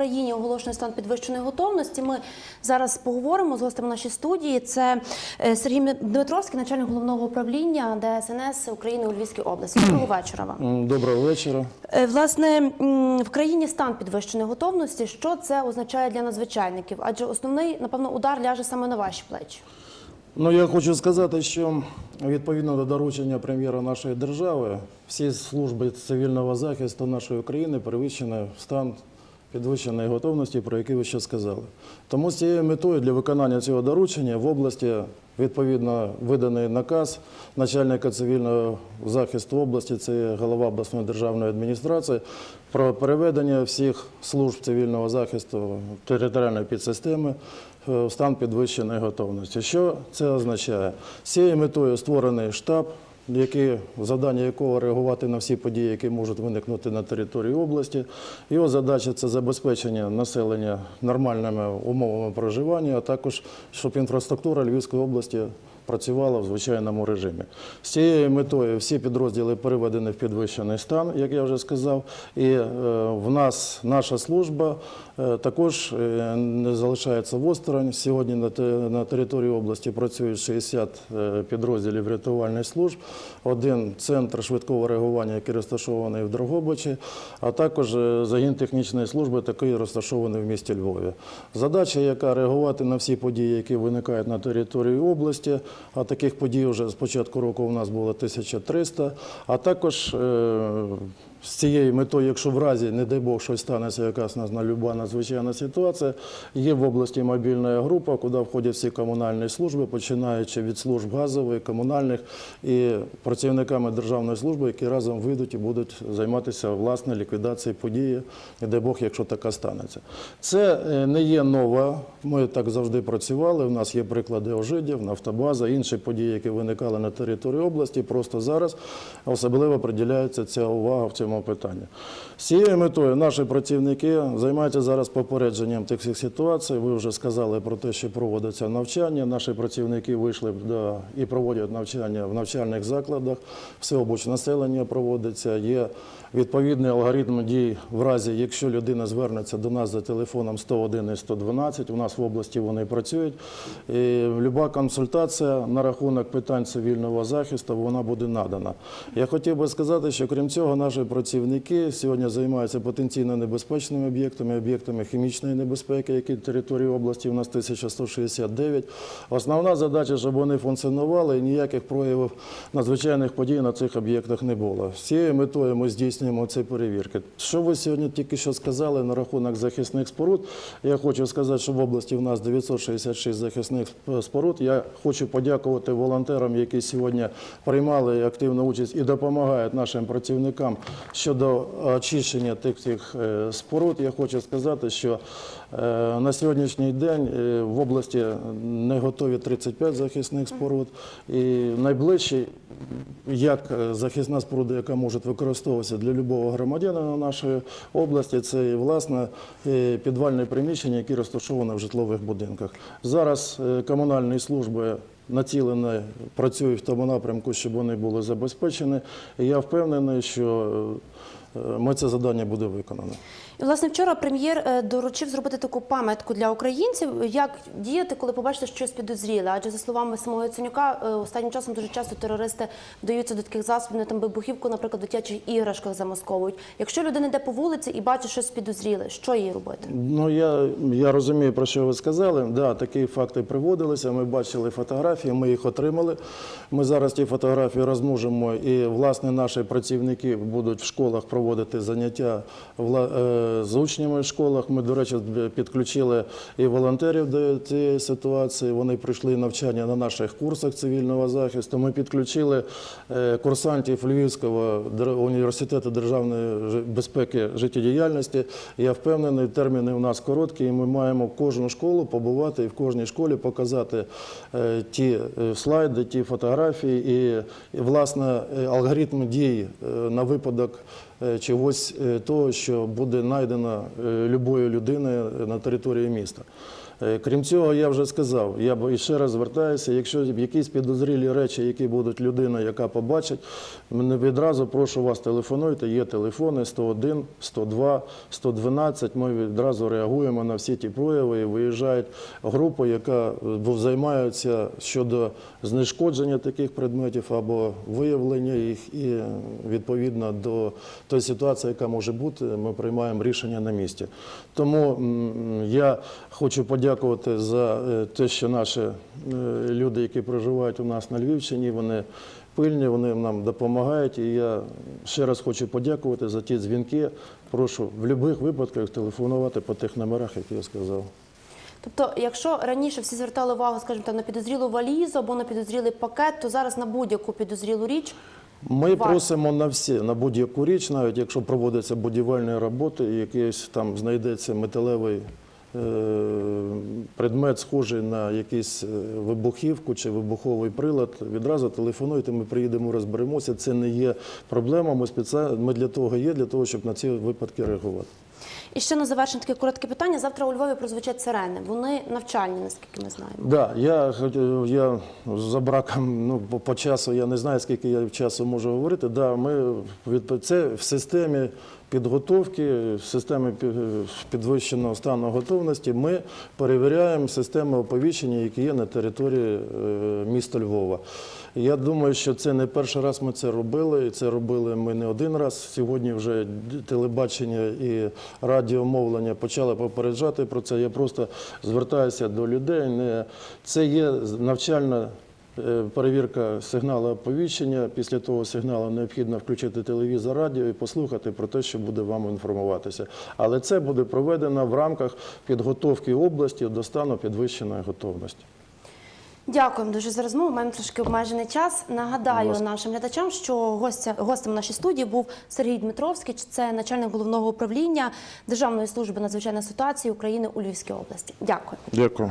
Україні оголошений стан підвищеної готовності. Ми зараз поговоримо з гостем нашої студії. Це е, Сергій Дмитровський, начальник головного управління ДСНС України у Львівській області. Доброго вечора вам. Доброго вечора. Е, Власне, в країні стан підвищеної готовності. Що це означає для надзвичайників? Адже основний, напевно, удар ляже саме на ваші плечі. Ну я хочу сказати, що відповідно до доручення прем'єра нашої держави, всі служби цивільного захисту нашої країни перевищені в стан підвищеної готовності, про який ви ще сказали. Тому з цією метою для виконання цього доручення в області відповідно виданий наказ начальника цивільного захисту області, це голова обласної державної адміністрації, про переведення всіх служб цивільного захисту територіальної підсистеми е, в стан підвищеної готовності. Що це означає? З цією метою створений штаб, який, завдання якого реагувати на всі події, які можуть виникнути на території області. Його задача це забезпечення населення нормальними умовами проживання, а також щоб інфраструктура Львівської області працювала в звичайному режимі. З цією метою всі підрозділи переведені в підвищений стан, як я вже сказав. І е, в нас наша служба е, також е, не залишається в осторонь. Сьогодні на, території області працюють 60 е, підрозділів рятувальних служб, один центр швидкого реагування, який розташований в Дрогобичі, а також загін технічної служби, такий розташований в місті Львові. Задача, яка реагувати на всі події, які виникають на території області, а таких подій вже з початку року у нас було 1300, а також е, з цією метою, якщо в разі, не дай Бог, щось станеться, якась на люба надзвичайна ситуація, є в області мобільна група, куди входять всі комунальні служби, починаючи від служб газових, комунальних і працівниками державної служби, які разом вийдуть і будуть займатися власне ліквідацією події, не дай Бог, якщо така станеться. Це е, не є нова. Ми так завжди працювали. У нас є приклади ожидів, нафтобаза, інші події, які виникали на території області. Просто зараз особливо приділяється ця увага в цьому питанні. З цією метою наші працівники займаються зараз попередженням тих ситуацій. Ви вже сказали про те, що проводиться навчання. Наші працівники вийшли і проводять навчання в навчальних закладах. Всеобуч населення проводиться. Є відповідний алгоритм дій в разі, якщо людина звернеться до нас за телефоном 101 і 112. У нас в області вони працюють. Люба консультація на рахунок питань цивільного захисту вона буде надана. Я хотів би сказати, що крім цього, наші працівники сьогодні займаються потенційно небезпечними об'єктами, об'єктами хімічної небезпеки, які на території області у нас 1169. Основна задача, щоб вони функціонували і ніяких проявів надзвичайних подій на цих об'єктах не було. З цією метою ми здійснюємо ці перевірки. Що ви сьогодні тільки що сказали на рахунок захисних споруд? Я хочу сказати, що в області в нас 966 захисних споруд. Я хочу подякувати волонтерам, які сьогодні приймали активну участь і допомагають нашим працівникам щодо очищення тих всіх е, споруд. Я хочу сказати, що е, на сьогоднішній день е, в області не готові 35 захисних споруд. І найближчий, як захисна споруда, яка може використовуватися для любого громадянина нашої області, це і, власне підвальне приміщення, які розташовані в житлових будинках. Зараз комунальні служби націлені, працюють в тому напрямку, щоб вони були забезпечені. І я впевнений, що е, ми це завдання буде виконано. Власне, вчора прем'єр е, доручив зробити таку пам'ятку для українців, як діяти, коли побачите щось підозріле. Адже за словами самого Яценюка, е, останнім часом дуже часто терористи вдаються до таких засобів, вони там вибухівку, наприклад, в дитячих іграшках замасковують. Якщо людина йде по вулиці і бачить щось підозріле, що їй робити? Ну я, я розумію, про що ви сказали. Да, такі факти приводилися. Ми бачили фотографії, ми їх отримали. Ми зараз ті фотографії розмножимо, і власне наші працівники будуть в школах проводити заняття вла- е, з учнями в школах. Ми, до речі, підключили і волонтерів до цієї ситуації. Вони прийшли навчання на наших курсах цивільного захисту. Ми підключили е, курсантів Львівського університету державної безпеки життєдіяльності. Я впевнений, терміни у нас короткі, і ми маємо в кожну школу побувати і в кожній школі показати е, ті е, слайди, ті фотографії і, власне алгоритм дій на випадок чогось того, що буде знайдено е, любою людиною на території міста. Е, Крім цього, я вже сказав, я б ще раз звертаюся, якщо якісь підозрілі речі, які будуть людина, яка побачить, мене відразу прошу вас телефонуйте, є телефони 101, 102, 112, ми відразу реагуємо на всі ті прояви і виїжджає група, яка е, займається щодо знешкодження таких предметів або виявлення їх і е, відповідно до тої ситуації, яка може бути, ми приймаємо рішення на місці. Тому я хочу подякувати за е, те, що наші е, люди, які проживають у нас на Львівщині, вони пильні, вони нам допомагають. І я ще раз хочу подякувати за ті дзвінки. Прошу в будь-яких випадках телефонувати по тих номерах, які я сказав. Тобто, якщо раніше всі звертали увагу, скажімо, там, на підозрілу валізу або на підозрілий пакет, то зараз на будь-яку підозрілу річ Ми Варто. просимо на всі, на будь-яку річ, навіть якщо проводяться будівельні роботи, і якийсь там знайдеться металевий предмет, схожий на якусь е, вибухівку чи вибуховий прилад, відразу телефонуйте, ми приїдемо, розберемося. Це не є проблема. Ми спеціально ми для того є, для того, щоб на ці випадки реагувати. І ще на завершення таке коротке питання. Завтра у Львові прозвучать сирени. Вони навчальні, наскільки ми знаємо. Да, я, я за браком ну, по, по часу, я не знаю, скільки я часу можу говорити. Да, ми це в системі підготовки, пі- підвищеного стану готовності ми перевіряємо системи оповіщення, які є на території е, міста Львова. Я думаю, що це не перший раз ми це робили, і це робили ми не один раз. Сьогодні вже телебачення і радіомовлення почали попереджати про це. Я просто звертаюся до людей. Це є навчальна. Е, Перевірка сигналу оповіщення. Після того сигналу необхідно включити телевізор, радіо і послухати про те, що буде вам інформуватися. Але це буде проведено в рамках підготовки області до стану підвищеної готовності. Дякуємо дуже за розмову. Маємо трошки обмежений час. Нагадаю нашим глядачам, що гостя, гостем в нашій студії був Сергій Дмитровський, це начальник головного управління Державної служби надзвичайних ситуацій України у Львівській області. Дякую. Дякую.